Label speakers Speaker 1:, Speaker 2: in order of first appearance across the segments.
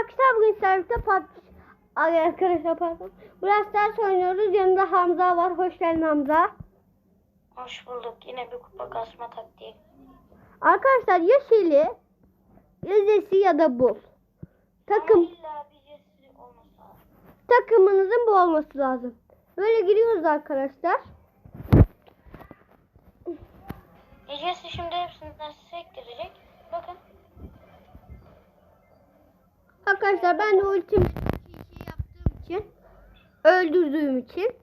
Speaker 1: arkadaşlar bugün serviste PUBG arkadaşlar pardon. Brawl Stars oynuyoruz. Yanında Hamza var. Hoş geldin Hamza.
Speaker 2: Hoş bulduk. Yine bir kupa kasma taktiği.
Speaker 1: Arkadaşlar ya Şeli ya Zesi ya da Bul. Takım takımınızın bu olması lazım. Böyle giriyoruz arkadaşlar.
Speaker 2: Cesi şimdi hepsinden sektirecek.
Speaker 1: Arkadaşlar ben de ultim şey yaptığım için öldürdüğüm için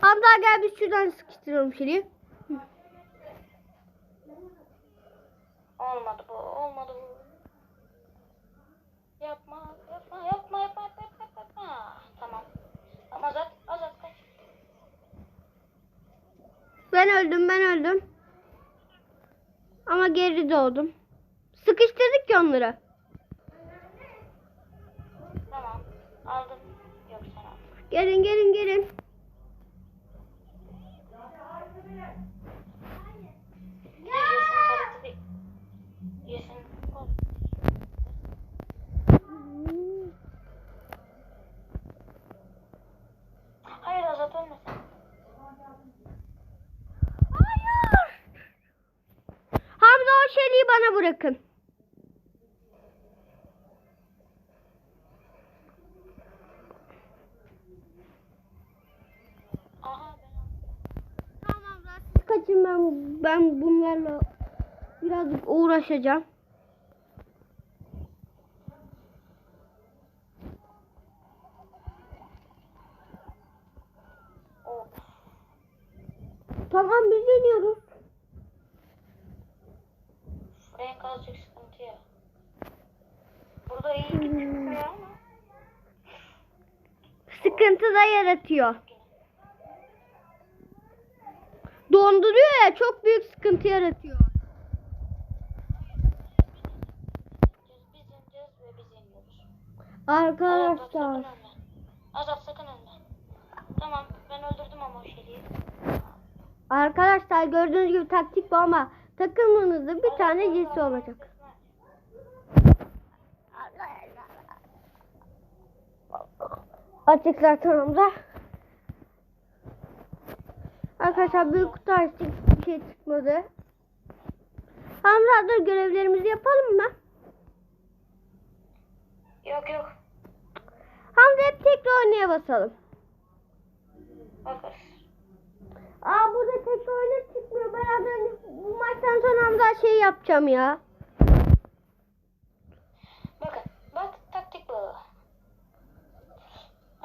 Speaker 1: Hamza gel biz şuradan sıkıştıralım Şeli.
Speaker 2: Olmadı bu. Olmadı bu. Yapma. Yapma. Yapma. Yapma. Yapma. Yapma. yapma. Tamam. Ama Azat. Azat kaç.
Speaker 1: Ben öldüm ben öldüm. Ama geri doğdum. Sıkıştırdık ki onları.
Speaker 2: Tamam. Aldım. Yok sen.
Speaker 1: Gelin gelin gelin.
Speaker 2: Yesin tarafı bir. Yesin. Hop. Hayır Azat ölmesin.
Speaker 1: Hayır. Hamza o şeliği bana bırakın. Tamam kaçın ben ben bunlarla birazcık uğraşacağım. Tamam biz deniyoruz.
Speaker 2: Renk azıcık sıkıntı ya. Burada iyi çıkıyor ama.
Speaker 1: Da yaratıyor. Donduruyor ya çok büyük sıkıntı yaratıyor. Arkadaşlar.
Speaker 2: Azat sakın ölme. Tamam ben öldürdüm ama o şeyi.
Speaker 1: Arkadaşlar gördüğünüz gibi taktik bu ama takımınızda bir tane cinsi olacak. Açık zaten Hamza. Arkadaşlar büyük kutu açtık bir şey çıkmadı. Hamza dur görevlerimizi yapalım mı?
Speaker 2: Yok yok.
Speaker 1: Hamza hep tekrar oynaya basalım.
Speaker 2: Bakarız.
Speaker 1: Aa burada tekrar oyuna çıkmıyor. Ben az önce bu maçtan sonra Hamza şey yapacağım ya.
Speaker 2: Bakın bak taktik bu.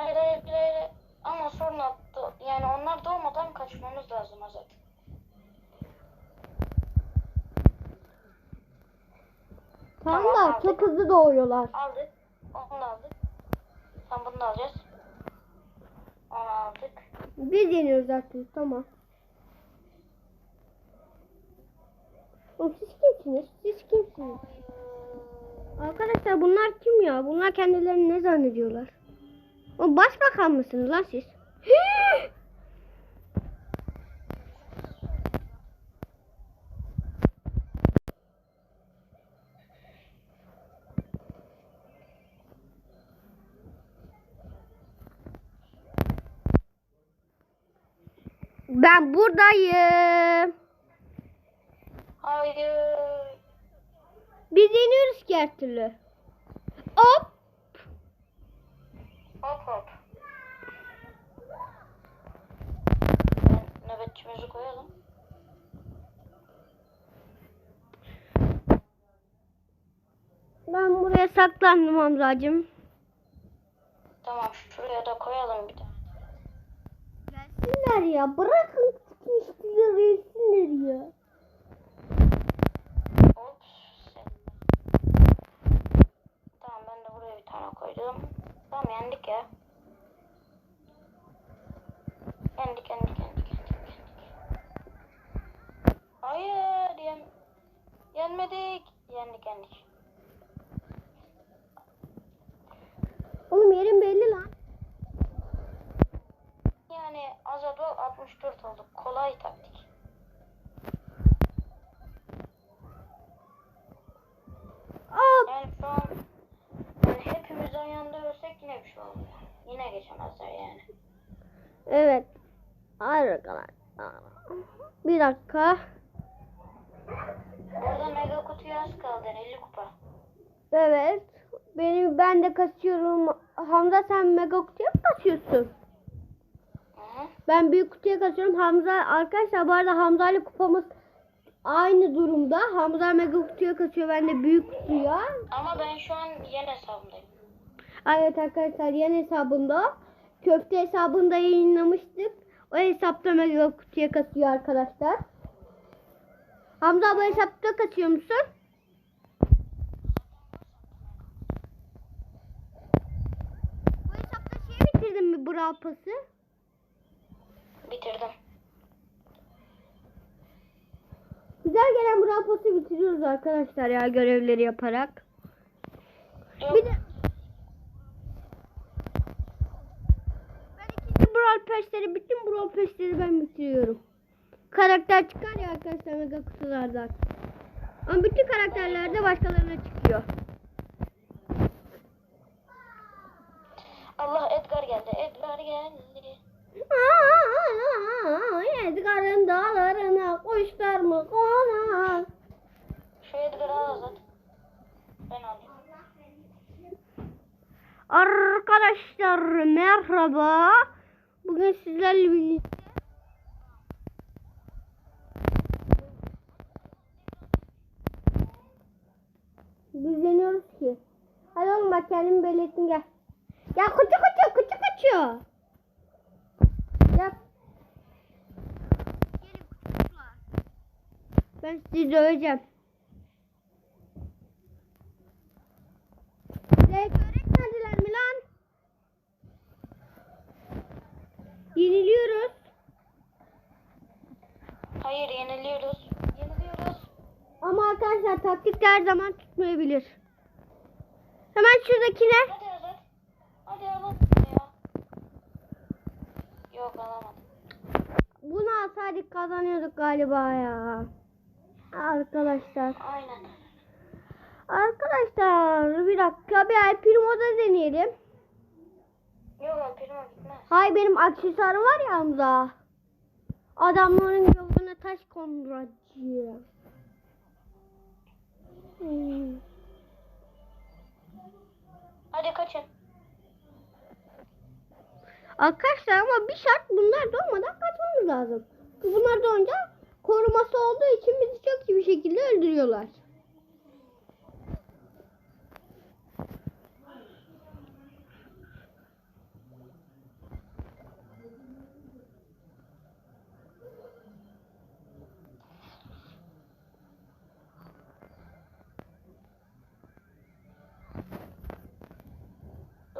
Speaker 2: Hayır hayır hayır. Ama sonra yani onlar doğmadan kaçmamız lazım Azat.
Speaker 1: Tamam
Speaker 2: Tamam,
Speaker 1: da çok hızlı doğuyorlar.
Speaker 2: Aldık. Onu da aldık. Tam bunu da alacağız. Onu aldık.
Speaker 1: Biz yeniyoruz zaten tamam. Oğlum siz kimsiniz? Siz kimsiniz? Arkadaşlar bunlar kim ya? Bunlar kendilerini ne zannediyorlar? O başbakan mısınız lan siz? Ben buradayım.
Speaker 2: Hayır.
Speaker 1: Biz yeniyoruz ki her türlü.
Speaker 2: Ben nöbetçimizi koyalım.
Speaker 1: Ben buraya saklandım Hamzacığım.
Speaker 2: Tamam şuraya da koyalım bir tane.
Speaker 1: Gelsinler ya. Bırakın sıkıştılar gelsinler ya.
Speaker 2: Ops. Tamam ben de buraya bir tane koydum. Tamam yendik ya. Yendik yendik. Yenmedik. Yendik yendik.
Speaker 1: Oğlum yerin belli lan.
Speaker 2: Yani az evvel 64 olduk. Kolay taktik. Aa.
Speaker 1: Yani şu an yani hepimiz aynı anda ölsek yine bir şey olmuyor. Yine geçemezler yani. Evet. Arkadaşlar. Bir dakika.
Speaker 2: Burada mega kutuya az kaldı. 50 kupa.
Speaker 1: Evet. Benim ben de kasıyorum. Hamza sen mega kutuya mı kasıyorsun?
Speaker 2: Hı.
Speaker 1: Ben büyük kutuya kasıyorum. Hamza arkadaşlar bu arada Hamza ile kupamız aynı durumda. Hamza mega kutuya kasıyor. Ben de büyük kutuya.
Speaker 2: Ama ben şu an yeni hesabımdayım.
Speaker 1: Evet arkadaşlar yeni hesabında. Köfte hesabında yayınlamıştık. O hesapta mega kutuya kasıyor arkadaşlar. Hamza bu hesapta kasıyor musun? Bu hesapta şey bitirdin mi Brawl Pass'ı?
Speaker 2: Bitirdim.
Speaker 1: Güzel gelen Brawl Pass'ı bitiriyoruz arkadaşlar ya görevleri yaparak.
Speaker 2: Yok.
Speaker 1: Bir de ben ikinci Brawl Pass'leri bütün Brawl Pass'leri ben bitiriyorum. Karakter çıkar ya arkadaşlar mega kutulardan. Ama bütün karakterler de başkalarına çıkıyor.
Speaker 2: Allah Edgar geldi. Edgar geldi.
Speaker 1: Edgar'ın dağlarına kuşlar mı konar?
Speaker 2: Şu Edgar'ı al Azat. Ben alayım.
Speaker 1: Arkadaşlar merhaba. Bugün sizlerle birlikte Biz deniyoruz ki. Bak kendimi belli ettin gel. Kutu kutu kaçıyor. Ya. Gelin kutular. Ben sizi döveceğim. Zevk öğretmediler mi lan? Yeniliyoruz.
Speaker 2: Hayır yeniliyoruz. Yeniliyoruz.
Speaker 1: Ama arkadaşlar taktik her zaman tutmayabilir. Hemen şuradakine.
Speaker 2: Hadi Azat. Hadi alalım ya. Yok alamadım.
Speaker 1: Bunu alsaydık kazanıyorduk galiba ya. Arkadaşlar.
Speaker 2: Aynen.
Speaker 1: Arkadaşlar bir dakika bir El Primo'da deneyelim.
Speaker 2: Yok o prima gitmez.
Speaker 1: Hay benim aksesuarım var ya Hamza. Adamların yoluna taş konduracağım. Hmm.
Speaker 2: Hadi kaçın.
Speaker 1: Arkadaşlar ama bir şart bunlar doğmadan kaçmamız lazım. Bunlar doğunca koruması olduğu için bizi çok iyi bir şekilde öldürüyorlar.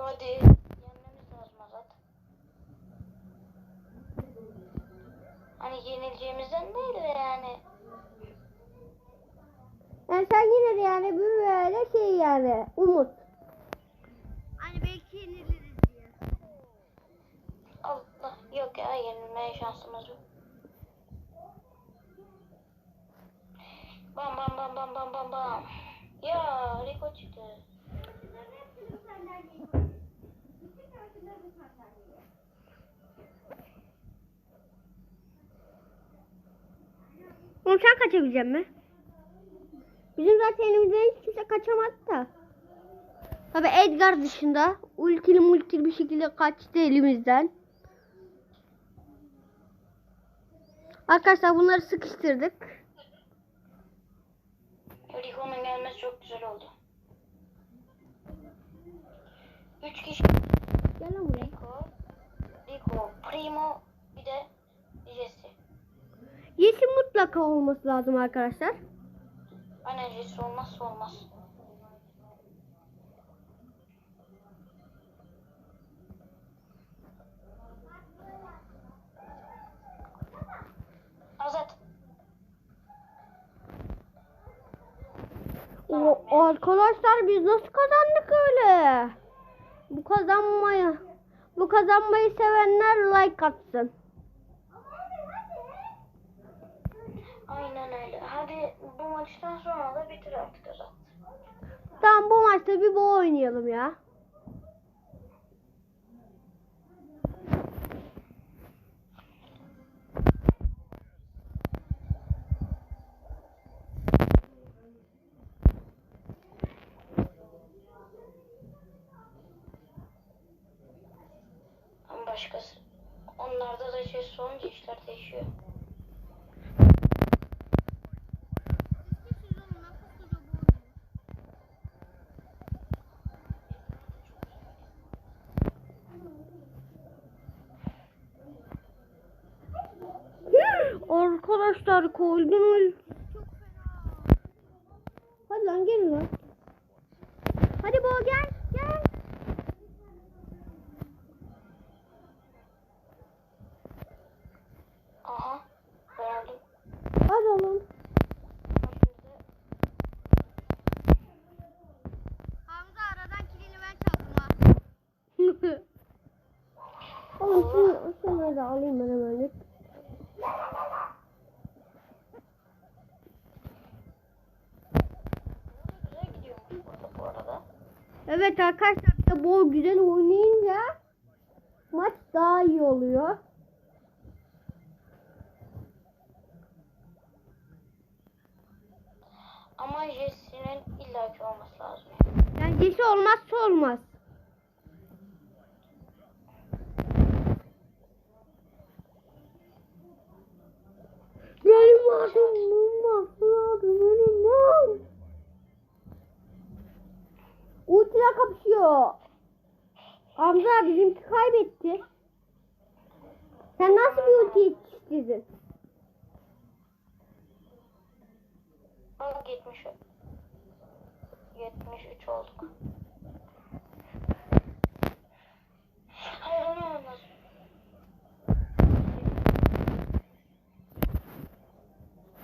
Speaker 2: Hadi. Yenmemiz lazım Azat. Hani yenileceğimizden değil de yani.
Speaker 1: Yani sen yine de yani böyle şey yani umut. Hani belki yeniliriz diye.
Speaker 2: Allah yok ya yenilmeye şansımız yok. Bam bam bam bam bam bam bam. Ya Rico çıktı.
Speaker 1: Sen kaçabilecek mi? Bizim zaten elimizden hiç kimse kaçamadı da. Tabi Edgar dışında ultili multili bir şekilde kaçtı elimizden. Arkadaşlar bunları sıkıştırdık.
Speaker 2: Rico'nun gelmesi çok güzel oldu. Üç kişi
Speaker 1: Gel lan buraya.
Speaker 2: Rico, Rico, Primo, bir de Jesse.
Speaker 1: Yeşil mutlaka olması lazım arkadaşlar.
Speaker 2: Aynen Jesse olmazsa olmaz. Azat.
Speaker 1: O, arkadaşlar biz nasıl kazandık öyle? Bu kazanmayı bu kazanmayı sevenler like atsın.
Speaker 2: Aynen öyle. Hadi bu maçtan sonra da bitir artık Özat.
Speaker 1: Tamam bu maçta bir boğa oynayalım ya. Ama başkası. Onlarda da şey sonunca işler değişiyor. Koydum öyle. Hadi lan gelin lan. Hadi bu gel gel.
Speaker 2: Aha. Ben öldüm.
Speaker 1: Hadi oğlum. Hamza aradan kilini ben çaldım ha. oğlum şunu, şunları da alayım ben hemen.
Speaker 2: Güzel gidiyormuş burada bu arada.
Speaker 1: Evet arkadaşlar bir de bol güzel oynayınca maç daha iyi oluyor.
Speaker 2: Ama Jesse'nin illaki olması lazım.
Speaker 1: Yani Jesse olmazsa olmaz. Benim adım Mumma, adım benim Mum. Ultiler kapışıyor. Hamza bizimki kaybetti. Sen nasıl bir ulti yetiştirdin?
Speaker 2: Bak 70 73 olduk. Hayır onu olmaz.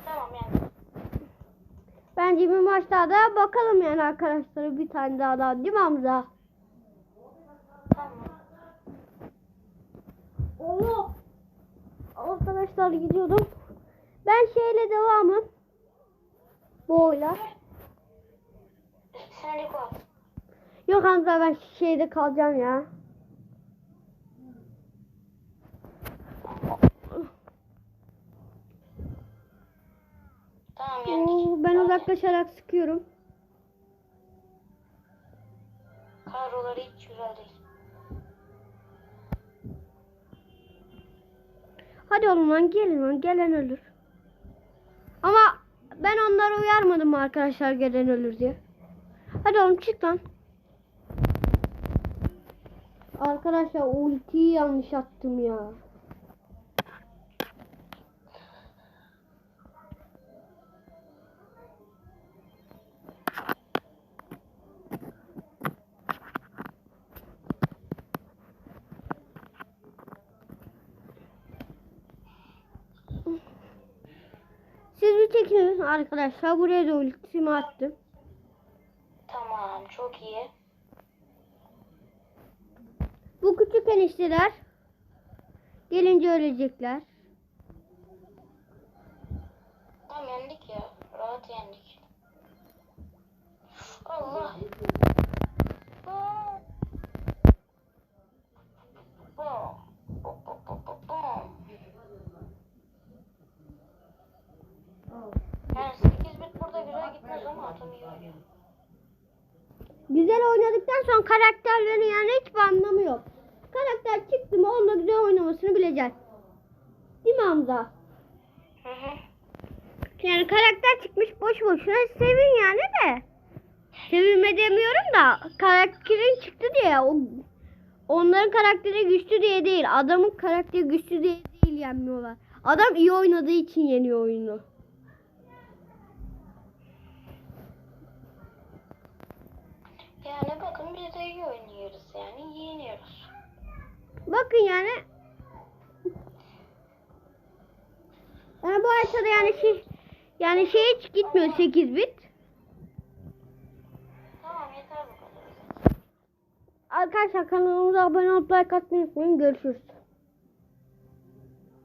Speaker 2: Tamam yani.
Speaker 1: Bence bir maç daha da bakalım yani arkadaşlar bir tane daha daha değil mi Hamza? Allah. Arkadaşlar gidiyordum. Ben şeyle devamım. Bu oyla. Yok Hamza ben şeyde kalacağım ya.
Speaker 2: Tamam yendik.
Speaker 1: Oo, ben uzaklaşarak sıkıyorum.
Speaker 2: Kadroları hiç güzel değil.
Speaker 1: Hadi oğlum lan gelin lan gelen ölür. Ama ben onları uyarmadım arkadaşlar gelen ölür diye. Hadi oğlum çık lan. Arkadaşlar ultiyi yanlış attım ya. Siz bir çekinin arkadaşlar. Buraya da ultimi attım.
Speaker 2: Tamam çok iyi.
Speaker 1: Bu küçük enişteler gelince ölecekler.
Speaker 2: Tamam yendik ya. Rahat yendik. Allah. Bom. Bom. Bom, bom, bom, bom, bom. Yani 8 bit burada güzel
Speaker 1: Güzel oynadıktan sonra karakterlerin yani hiçbir anlamı yok. Karakter çıktı mı onunla güzel oynamasını bileceksin. Değil mi Hamza? Yani karakter çıkmış boş boşuna sevin yani de. Sevilme demiyorum da karakterin çıktı diye o onların karakteri güçlü diye değil. Adamın karakteri güçlü diye değil yenmiyorlar. Adam iyi oynadığı için yeniyor oyunu.
Speaker 2: Yani bakın biz de iyi oynuyoruz yani yeniyoruz.
Speaker 1: Bakın yani yani bu haritada yani şey yani şey hiç gitmiyor 8 bit.
Speaker 2: Tamam yeter bu kadar.
Speaker 1: Arkadaşlar kanalımıza abone olup like atmayı unutmayın. Görüşürüz.